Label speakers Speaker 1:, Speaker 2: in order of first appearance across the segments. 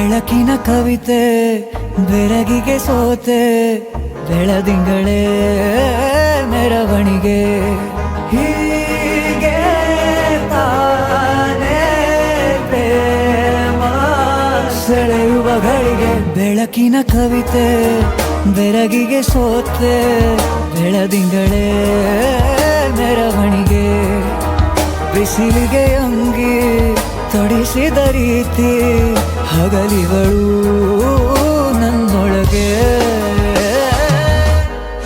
Speaker 1: ಬೆಳಕಿನ ಕವಿತೆ, ಬೆರಗಿಗೆ ಸೋತೆ, ಬೆಳದಿಂಗಳೇ ಮೆರವಣಿಗೆ. ಹೀಗೆ ತಾನೇ ಸೆಳೆಯುವ ಬೆಳಕಿನ ಕವಿತೆ, ಬೆರಗಿಗೆ ಸೋತೆ, ಬೆಳದಿಂಗಳೇ ಮೆರವಣಿಗೆ. ಬಿಸಿಲಿಗೆ ಅಂಗಿ, ತೊಡಿಸಿದ ರೀತಿ ಹಗಲಿಗಳು ನನ್ನೊಳಗೆ.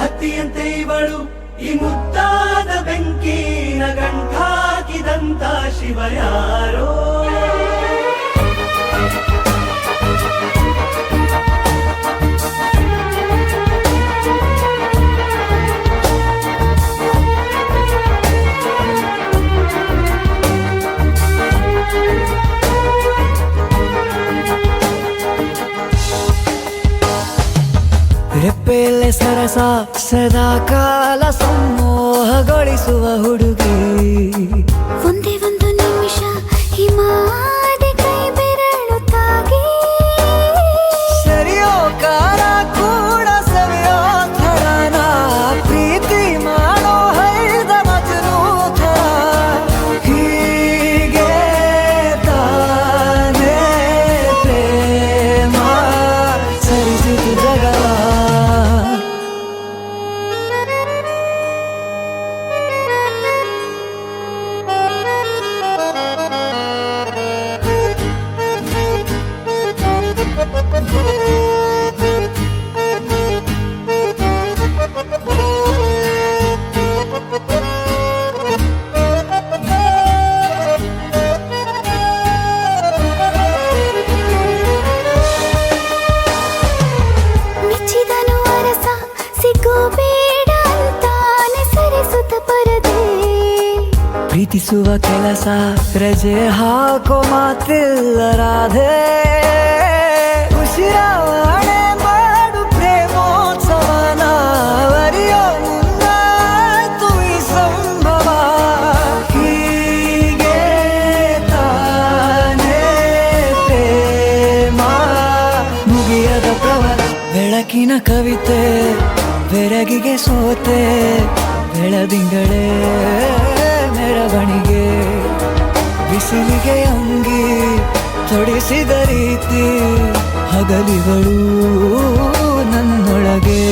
Speaker 2: ಹತ್ತಿಯಂತೆ ಇವಳು ಈ ಮುತ್ತಾದ ಬೆಂಕಿನ ಗಂಟಾಕಿದಂತ ಶಿವ
Speaker 1: ರೆಪ್ಪೆಯಲ್ಲೇ ಸರಸ ಸದಾ ಕಾಲ ಸಮೋಹಗೊಳಿಸುವ ಹುಡುಗಿ ಪ್ರೀತಿಸುವ ಕೆಲಸ ರಜೆ ಹಾಕೋ ಮಾತಿಲ್ಲ ರಾಧೆ. ಉಸಿರಾವಣೆ ಮಾಡು ಬೆಳಕಿನ ಕವಿತೆ ಬೆರಗಿಗೆ ಸೋತೆ ಬೆಳದಿಂಗಳೇ. ಮೆರವಣಿಗೆ ಬಿಸಿಲಿಗೆ ಅಂಗಿ ತೊಡಿಸಿದ ರೀತಿ ಹಗಲಿಗಳು ನನ್ನೊಳಗೆ.